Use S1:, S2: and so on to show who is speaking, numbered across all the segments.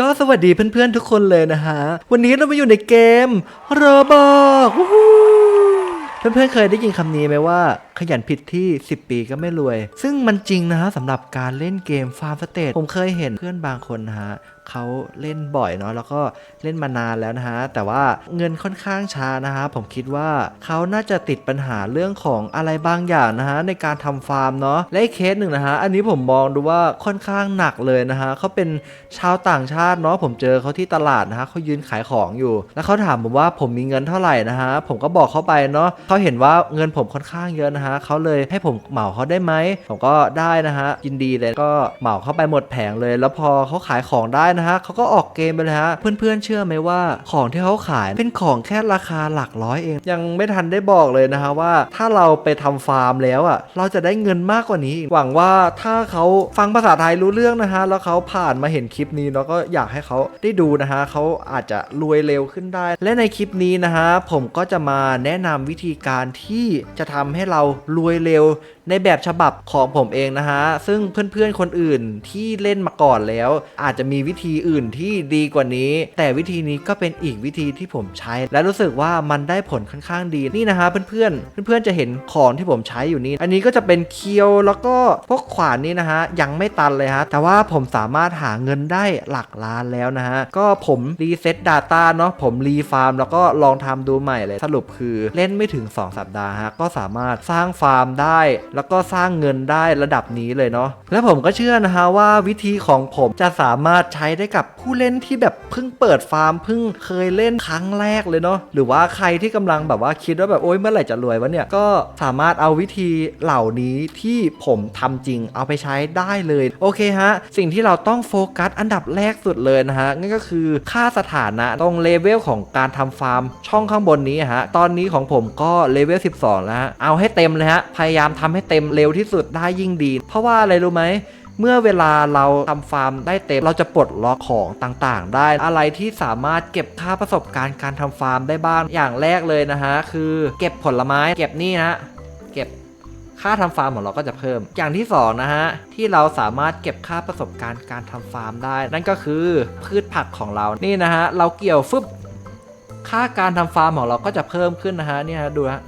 S1: ก็สวัสดีเพื่อนๆทุกคนเลยนะฮะ วันนี้เรามาอยู่ในเกมโรบอกเพื่อนๆเคยได้ยินคำนี้ไหมว่า ขยันผิดที่ 10 ปีก็ไม่รวย ซึ่งมันจริงนะฮะสำหรับการเล่นเกมฟาร์มสเตทผมเคยเห็นเพื่อนบางคนนะฮะ เขาเล่นบ่อยเนาะแล้วก็เล่นมานานแล้วนะฮะแต่ว่าเงินค่อนข้างช้านะฮะผมคิดว่าเขาน่าจะติดปัญหาเรื่องของอะไรบางอย่างนะฮะในการทำฟาร์มเนาะและอีกเคสหนึ่งนะฮะอันนี้ผมมองดูว่าค่อนข้างหนักเลยนะฮะเขาเป็นชาวต่างชาติเนาะผมเจอเขาที่ตลาดนะฮะเขายืนขายของอยู่ แล้วเขาถามผมว่าผมมีเงินเท่าไหร่นะฮะผมก็บอกเขาไปเนาะเขาเห็นว่าเงินผมค่อนข้างเยอะนะฮะเขาเลยให้ผมเหมาเขาได้ไหมผมก็ได้นะฮะยินดีเลยก็เหมาเข้าไปหมดแผงเลย แล้วพอเขาขายของได้นะฮะเขาก็ออกเกมไปเลยฮะเพื่อนๆเชื่อไหมว่าของที่เขาขายเป็นของแค่ราคาหลักร้อยเอง ยังไม่ทันได้บอกเลยนะฮะว่าถ้าเราไปทำฟาร์มแล้วอะเราจะได้เงินมากกว่านี้ หวังว่าถ้าเขาฟังภาษาไทยรู้เรื่องนะฮะแล้วเขาผ่านมาเห็นคลิปนี้แล้วก็อยากให้เขาได้ดูนะฮะเขาอาจจะรวยเร็วขึ้นได้ และในคลิปนี้นะฮะผมก็จะมาแนะนำวิธีการที่จะทำให้เรารวยเร็วในแบบฉบับของผมเองนะฮะ ซึ่งเพื่อนๆคนอื่นที่เล่นมาก่อนแล้ว อาจจะมีวิธีอื่นที่ดีกว่านี้ แต่วิธีนี้ก็เป็นอีกวิธีที่ผมใช้ และรู้สึกว่ามันได้ผลค่อนข้างดีนี่นะฮะเพื่อนๆเพื่อนๆจะเห็นของที่ผมใช้อยู่นี่อันนี้ก็จะเป็นเคียวแล้วก็พวกขวานนี่นะฮะยังไม่ตันเลยฮะแต่ว่าผมสามารถหาเงินได้หลักล้านแล้วนะฮะก็ผมรีเซ็ต Data เนาะผมรีฟาร์มแล้วก็ลองทำดูใหม่เลยสรุปคือเล่นไม่ถึง 2 สัปดาห์ฮะก็สามารถสร้างฟาร์มได้แล้วก็สร้างเงินได้ระดับนี้เลยเนาะและผมก็เชื่อนะฮะว่าวิธีของผมจะสามารถใช้ได้กับผู้เล่นที่แบบเพิ่งเปิดฟาร์มเพิ่งเคยเล่นครั้งแรกเลยเนาะหรือว่าใครที่กำลังแบบว่าคิดว่าแบบโอ๊ยเมื่อไหร่จะรวยวะเนี่ยก็สามารถเอาวิธีเหล่านี้ที่ผมทำจริงเอาไปใช้ได้เลย โอเคฮะ สิ่งที่เราต้องโฟกัสอันดับแรกสุดเลยนะฮะนั่นก็คือค่าสถานะตรงเลเวลของการทำฟาร์ม ช่องข้างบนนี้ฮะตอนนี้ของผมก็เลเวล12 แล้วฮะเอาให้เต็มเลยฮะพยายามทำให้เต็มเร็วที่สุดได้ยิ่งดี เพราะว่าอะไรรู้ไหมเมื่อเวลาเราทำฟาร์มได้เต็ม เราจะปลดล็อกของต่างๆ ได้อะไรที่สามารถเก็บค่าประสบการณ์การทำฟาร์มได้บ้างอย่างแรกเลยนะฮะคือเก็บผลไม้เก็บนี่นะฮะเก็บค่าทำฟาร์มของเราก็จะเพิ่ม อย่างที่สองนะฮะที่เราสามารถเก็บค่าประสบการณ์การทำฟาร์มได้ นั่นก็คือพืชผักของเรานี่นะฮะเราเกี่ยวฟึบค่าการทำฟาร์มของเราก็จะเพิ่มขึ้นนะฮะเนี่ยฮะดูฮะ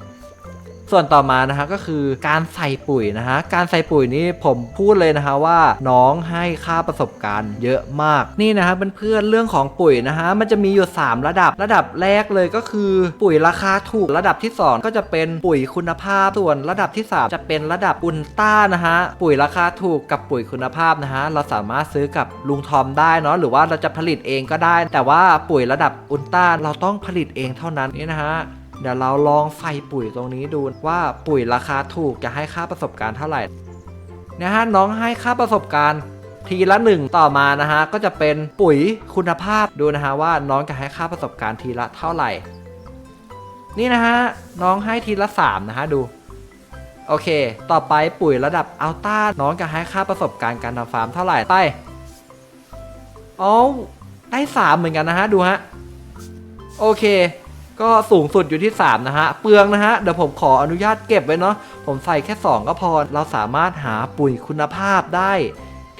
S1: ส่วนต่อมานะฮะก็คือการใส่ปุ๋ยนะฮะการใส่ปุ๋ยนี้ผมพูดเลยนะฮะว่าน้องให้ค่าประสบการณ์เยอะมากนี่นะฮะเพื่อนๆเรื่องของปุ๋ยนะฮะมันจะมีอยู่ 3 ระดับ ระดับแรกเลยก็คือปุ๋ยราคาถูกระดับที่ 2 ก็จะเป็นปุ๋ยคุณภาพส่วนระดับที่ 3 จะเป็นระดับอุลต้านะฮะปุ๋ยราคาถูกกับปุ๋ยคุณภาพนะฮะเราสามารถซื้อกับลุงทอมได้เนาะหรือว่าเราจะผลิตเองก็ได้ แต่ว่าปุ๋ยระดับอุลต้าเราต้องผลิตเองเท่านั้นนี่นะฮะ เดี๋ยวเราลองใส่ปุ๋ยตรงนี้ดูว่าปุ๋ยราคาถูกจะให้ค่าประสบการณ์เท่าไหร่นะฮะน้องให้ค่าประสบการณ์ทีละหนึ่งต่อมานะฮะก็จะเป็นปุ๋ยคุณภาพดูนะฮะว่าน้องจะให้ค่าประสบการณ์ทีละเท่าไหร่ นี่นะฮะน้องให้ทีละ 3 นะฮะดู โอเค ต่อไปปุ๋ยระดับอัลต้าน้องจะให้ค่าประสบการณ์การทำฟาร์มเท่าไหร่ไปอ๋อได้สามเหมือนกันนะฮะดูฮะโอเค ก็สูงสุดอยู่ที่ 3 นะฮะ เปลืองนะฮะ เดี๋ยวผมขออนุญาตเก็บไว้เนาะผมใส่แค่ 2 ก็พอ เราสามารถหาปุ๋ยคุณภาพได้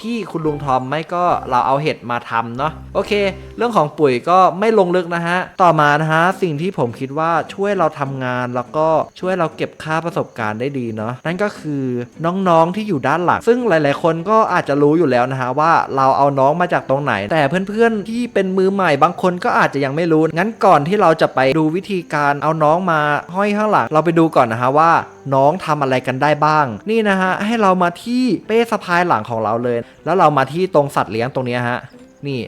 S1: ที่คุณลุงทอมไม่ก็เราเอาเห็ดมาทำเนาะโอเค เรื่องของปุ๋ยก็ไม่ลงลึกนะฮะ ต่อมานะฮะ สิ่งที่ผมคิดว่าช่วยเราทำงานแล้วก็ช่วยเราเก็บค่าประสบการณ์ได้ดีเนาะนั่นก็คือน้องๆที่อยู่ด้านหลัง ซึ่งหลาย ๆ คนก็อาจจะรู้อยู่แล้วนะฮะว่าเราเอาน้องมาจากตรงไหน แต่เพื่อนๆที่เป็นมือใหม่บางคนก็อาจจะยังไม่รู้งั้นก่อนที่เราจะไปดูวิธีการเอาน้องมาห้อยข้างหลังเราไปดูก่อนนะฮะว่าน้องทำอะไรกันได้บ้าง นี่นะฮะให้เรามาที่เป้สะพายหลังของเราเลยแล้วเรามาที่ตรงสัตว์เลี้ยงตรงนี้ฮะ นี่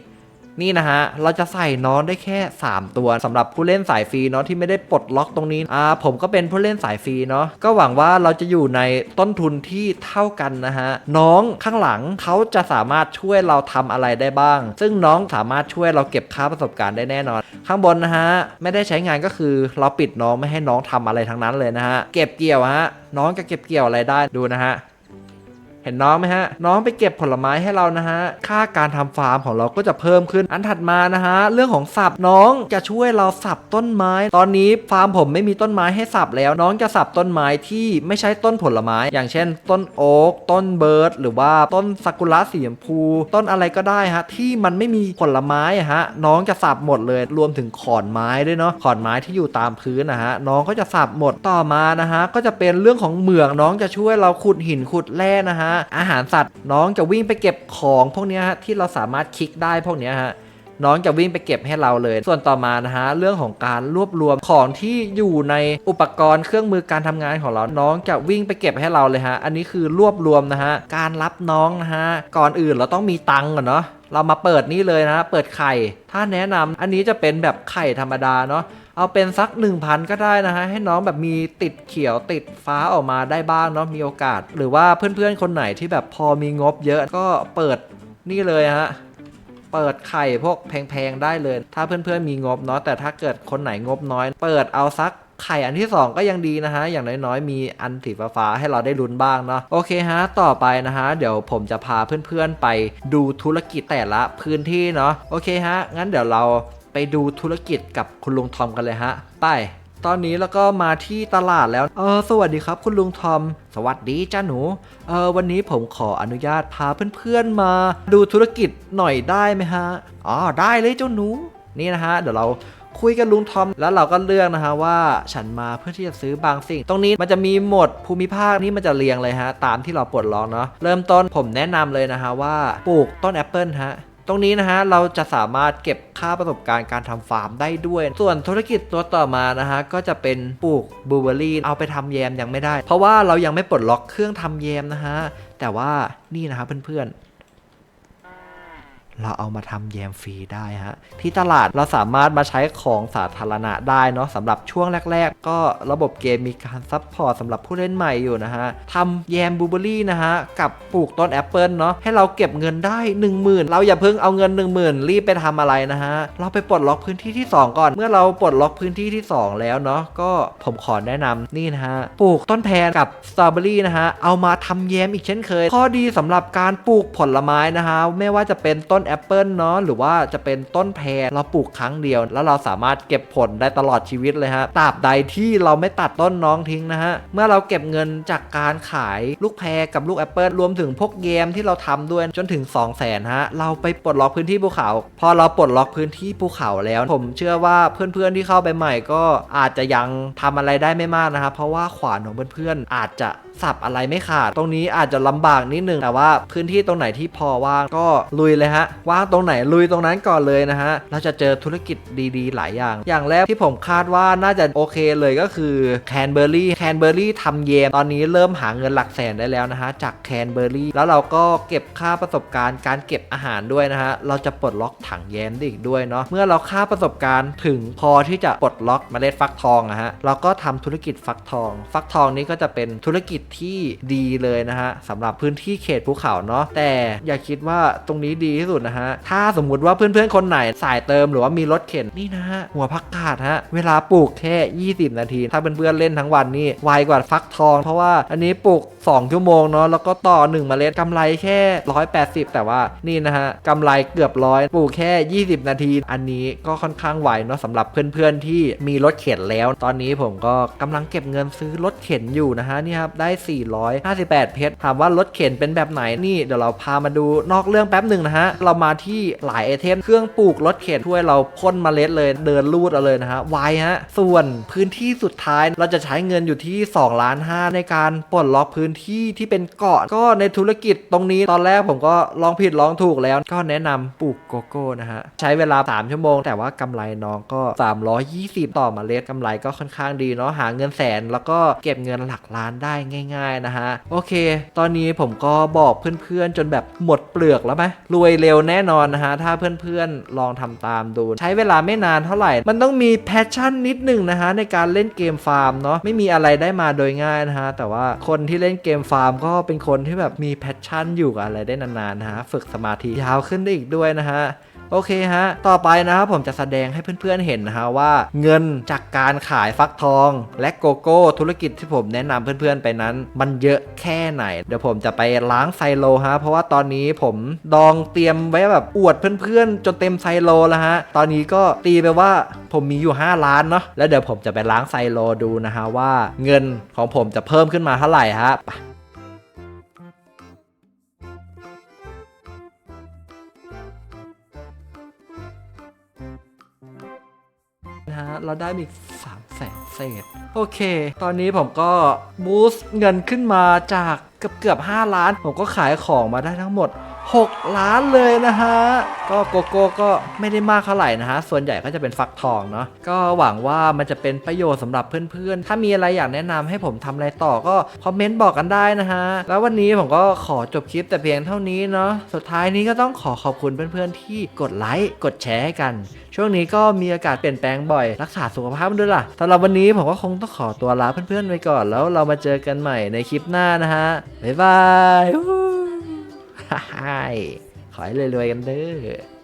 S1: นี่นะฮะ เราจะใส่น้องได้แค่ 3 ตัวสำหรับผู้เล่นสายฟรีเนาะที่ไม่ได้ปลดล็อกตรงนี้ อ่า ผมก็เป็นผู้เล่นสายฟรีเนาะ ก็หวังว่าเราจะอยู่ในต้นทุนที่เท่ากันนะฮะ น้องข้างหลังเขาจะสามารถช่วยเราทำอะไรได้บ้าง ซึ่งน้องสามารถช่วยเราเก็บค่าประสบการณ์ได้แน่นอน ข้างบนนะฮะ ไม่ได้ใช้งานก็คือเราปิดน้องไม่ให้น้องทำอะไรทั้งนั้นเลยนะฮะ เก็บเกี่ยวฮะ น้องจะเก็บเกี่ยวอะไรได้ ดูนะฮะ ห็นน้องไหมฮะ น้องไปเก็บผลไม้ให้เรานะฮะ ค่าการทำฟาร์มของเราก็จะเพิ่มขึ้น อันถัดมานะฮะ เรื่องของสับน้องจะช่วยเราสับต้นไม้ ตอนนี้ฟาร์มผมไม่มีต้นไม้ให้สับแล้ว น้องจะสับต้นไม้ที่ไม่ใช่ต้นผลไม้ อย่างเช่น ต้นโอ๊ก ต้นเบิร์ด หรือว่าต้นซากุระสีชมพู ต้นอะไรก็ได้ฮะ ที่มันไม่มีผลไม้ฮะ น้องจะสับหมดเลย รวมถึงขอนไม้ด้วยเนาะ ขอนไม้ที่อยู่ตามพื้นนะฮะ น้องก็จะสับหมด ต่อมานะฮะ ก็จะเป็นเรื่องของเหมือง น้องจะช่วยเราขุดหินขุดแร่นะฮะอาหารสัตว์ น้องจะวิ่งไปเก็บของพวกเนี้ยฮะที่เราสามารถคลิกได้พวกเนี้ยฮะน้องจะวิ่งไปเก็บให้เราเลย ส่วนต่อมานะฮะเรื่องของการรวบรวมของที่อยู่ในอุปกรณ์เครื่องมือการทำงานของเรา น้องจะวิ่งไปเก็บให้เราเลยฮะ อันนี้คือรวบรวมนะฮะ การรับน้องนะฮะ ก่อนอื่นเราต้องมีตังก่อนเนาะ เรามาเปิดนี่เลยนะ เปิดไข่ ถ้าแนะนำอันนี้จะเป็นแบบไข่ธรรมดาเนาะ เอาเป็นสัก 1,000 ก็ได้นะฮะ ให้น้องแบบมีติดเขียวติดฟ้าออกมาได้บ้างเนาะมีโอกาส หรือว่าเพื่อนๆคนไหนที่แบบพอมีงบเยอะก็เปิดนี่เลยฮะเปิดไข่พวกแพงๆได้เลย ถ้าเพื่อนๆมีงบเนาะแต่ถ้าเกิดคนไหนงบน้อย เปิดเอาสักไข่อันที่ 2 ก็ยังดีนะฮะ อย่างน้อยๆ มีอันสีฟ้าให้เราได้ลุ้นบ้างเนาะโอเคฮะ ต่อไปนะฮะ เดี๋ยวผมจะพาเพื่อนๆไปดูธุรกิจแต่ละพื้นที่เนาะโอเคฮะ งั้นเดี๋ยวเรา ไปดูธุรกิจกับคุณลุงทอมกันเลยฮะ ไป ตอนนี้แล้วก็มาที่ตลาดแล้ว เออสวัสดีครับ คุณลุงทอม สวัสดีจ้าหนู เออวันนี้ผมขออนุญาตพาเพื่อนๆมาดูธุรกิจหน่อยได้ไหมฮะ อ๋อได้เลยเจ้าหนู นี่นะฮะเดี๋ยวเราคุยกับลุงทอมแล้วเราก็เลือกนะฮะว่าฉันมาเพื่อที่จะซื้อบางสิ่ง ตรงนี้มันจะมีหมดภูมิภาคนี่มันจะเรียงเลยฮะ ตามที่เราปลดล็อกเนาะเริ่มต้นผมแนะนำเลยนะฮะว่าปลูกต้นแอปเปิลฮะ ตรงนี้นะฮะเราจะสามารถเก็บค่าประสบการณ์การทำฟาร์มได้ด้วย ส่วนธุรกิจตัวต่อมานะฮะก็จะเป็นปลูกบลูเบอรี่เอาไปทำแยมยังไม่ได้ เพราะว่าเรายังไม่ปลดล็อกเครื่องทำแยมนะฮะแต่ว่านี่นะครับเพื่อนๆ เราเอามาทำแยมฟรีได้ฮะที่ตลาดเราสามารถมาใช้ของสาธารณะได้เนาะสำหรับช่วงแรก ๆ ก็ระบบเกมมีการซัพพอร์ตสำหรับผู้เล่นใหม่อยู่นะฮะทำแยมบลูเบอรี่นะฮะกับปลูกต้นแอปเปิลเนาะให้เราเก็บเงินได้ 1 0,000 เราอย่าเพิ่งเอาเงิน 1 0,000 รีบไปทำอะไรนะฮะเราไปปลดล็อกพื้นที่ที่ 2 ก่อน เมื่อเราปลดล็อกพื้นที่ที่ 2 แล้วเนาะก็ผมขอแนะนำนี่นะฮะปลูกต้นแพรกับสตรอเบอรี่นะฮะเอามาทำแยมอีกเช่นเคย ข้อดีสำหรับการปลูกผลไม้นะฮะไม่ว่าจะเป็นต้นแอปเปิลเนาะหรือว่าจะเป็นต้นแพรเราปลูกครั้งเดียว แล้วเราสามารถเก็บผลได้ตลอดชีวิตเลยฮะตราบใดที่เราไม่ตัดต้นน้องทิ้งนะฮะเมื่อเราเก็บเงินจากการขายลูกแพรกับลูกแอปเปิลรวมถึงพวกแยมที่เราทำด้วยจนถึง 2 0 0แสนฮะเราไปปลดล็อกพื้นที่ภูเขา พอเราปลดล็อกพื้นที่ภูเขาแล้ว ผมเชื่อว่าเพื่อนๆที่เข้าไปใหม่ก็อาจจะยังทำอะไรได้ไม่มากนะครับเพราะว่าขวานของเพื่อนๆอาจจะ สับอะไรไม่ขาด ตรงนี้อาจจะลำบากนิดนึงแต่ว่าพื้นที่ตรงไหนที่พอว่างก็ลุยเลยฮะว่างตรงไหนลุยตรงนั้นก่อนเลยนะฮะเราจะเจอธุรกิจดีๆ หลายอย่าง อย่างแรกที่ผมคาดว่าน่าจะโอเคเลยก็คือแคนเบอร์รี่แคนเบอร์รี่ทำเยมตอนนี้เริ่มหาเงินหลักแสนได้แล้วนะฮะจากแคนเบอร์รี่แล้วเราก็เก็บค่าประสบการณ์การเก็บอาหารด้วยนะฮะเราจะปลดล็อกถังแยมได้อีกด้วยเนาะเมื่อเราค่าประสบการณ์ถึงพอที่จะปลดล็อกเมล็ดฟักทองนะฮะเราก็ทำธุรกิจฟักทอง ฟักทองนี้ก็จะเป็นธุรกิจที่ดีเลยนะฮะสำหรับพื้นที่เขตภูเขาเนาะแต่อย่าคิดว่าตรงนี้ดีที่สุดนะฮะถ้าสมมุติว่าเพื่อนๆคนไหนสายเติมหรือว่ามีรถเข็นนี่นะฮะหัวพักกาดฮะเวลาปลูกแค่ 20 นาที ถ้าเพื่อนๆเล่นทั้งวันนี่ไวกว่าฟักทอง เพราะว่าอันนี้ปลูก 2 ชั่วโมงเนาะแล้วก็ต่อ 1 เมล็ดกำไรแค่ 180 แต่ว่านี่นะฮะกำไรเกือบร้อยปลูกแค่ 20 นาที อันนี้ก็ค่อนข้างไวเนาะสำหรับเพื่อนๆที่มีรถเข็นแล้ว ตอนนี้ผมก็กำลังเก็บเงินซื้อรถเข็นอยู่นะฮะนี่ครับได้458 เพชร ถามว่ารถเข็นเป็นแบบไหนนี่เดี๋ยวเราพามาดูนอกเรื่องแป๊บหนึ่งนะฮะ เรามาที่หลายไอเทม เครื่องปลูกรถเข็นช่วยเราพ่นเมล็ดเลยเดินลูดเอาเลยนะฮะ ไวฮะ ส่วนพื้นที่สุดท้ายเราจะใช้เงินอยู่ที่2ล้าน5ในการปลดล็อกพื้นที่ที่เป็นเกาะก็ในธุรกิจตรงนี้ตอนแรกผมก็ลองผิดลองถูกแล้ว ก็แนะนำปลูกโกโก้นะฮะ ใช้เวลา 3 ชั่วโมง แต่ว่ากำไรน้องก็ 320 ต่อมเมล็ดกำไรก็ค่อนข้างดีเนาะหาเงินแสนแล้วก็เก็บเงินหลักล้านได้ง่ายๆนะฮะ โอเค ตอนนี้ผมก็บอกเพื่อนๆ จนแบบหมดเปลือกแล้วไหมรวยเร็วแน่นอนนะฮะ ถ้าเพื่อนๆ ลองทำตามดู ใช้เวลาไม่นานเท่าไหร่ มันต้องมีแพชชั่นนิดหนึ่งนะฮะ ในการเล่นเกมฟาร์มเนาะไม่มีอะไรได้มาโดยง่ายนะฮะ แต่ว่าคนที่เล่นเกมฟาร์มก็เป็นคนที่แบบมีแพชชั่นอยู่กับอะไรได้นานๆนะฮะฝึกสมาธิยาวขึ้นได้อีกด้วยนะฮะ โอเคฮะ ต่อไปนะครับผมจะแสดงให้เพื่อนๆเห็นนะฮะว่าเงินจากการขายฟักทอง และโกโก้ธุรกิจที่ผมแนะนำเพื่อนๆไปนั้น มันเยอะแค่ไหน เดี๋ยวผมจะไปล้างไซโลฮะเพราะว่าตอนนี้ผมดองเตรียมไว้แบบอวดเพื่อนๆ จนเต็มไซโลแล้วฮะตอนนี้ก็ตีไปว่าผมมีอยู่ 5 ล้านเนาะแล้วเดี๋ยวผมจะไปล้างไซโลดูนะฮะว่าเงินของผมจะเพิ่มขึ้นมาเท่าไหร่ฮะ เราได้มีสามแสนเศษ โอเค ตอนนี้ผมก็บูสต์เงินขึ้นมาจากเกือบเกือบ5ล้าน ผมก็ขายของมาได้ทั้งหมด 6 ล้านเลยนะฮะ ก็โกโก้ก็ไม่ได้มากเท่าไหร่นะฮะ ส่วนใหญ่ก็จะเป็นฟักทองเนาะ ก็หวังว่ามันจะเป็นประโยชน์สำหรับเพื่อนๆ ถ้ามีอะไรอยากแนะนำให้ผมทำอะไรต่อก็คอมเมนต์บอกกันได้นะฮะ แล้ววันนี้ผมก็ขอจบคลิปแต่เพียงเท่านี้เนาะ สุดท้ายนี้ก็ต้องขอขอบคุณเพื่อนๆที่กดไลค์กดแชร์ให้กัน ช่วงนี้ก็มีอากาศเปลี่ยนแปลงบ่อย รักษาสุขภาพด้วยล่ะสำหรับวันนี้ผมก็คงต้องขอตัวลาเพื่อนๆไปก่อน แล้วเรามาเจอกันใหม่ในคลิปหน้านะฮะบ๊ายบาย ขอให้รวยๆกันเด้อ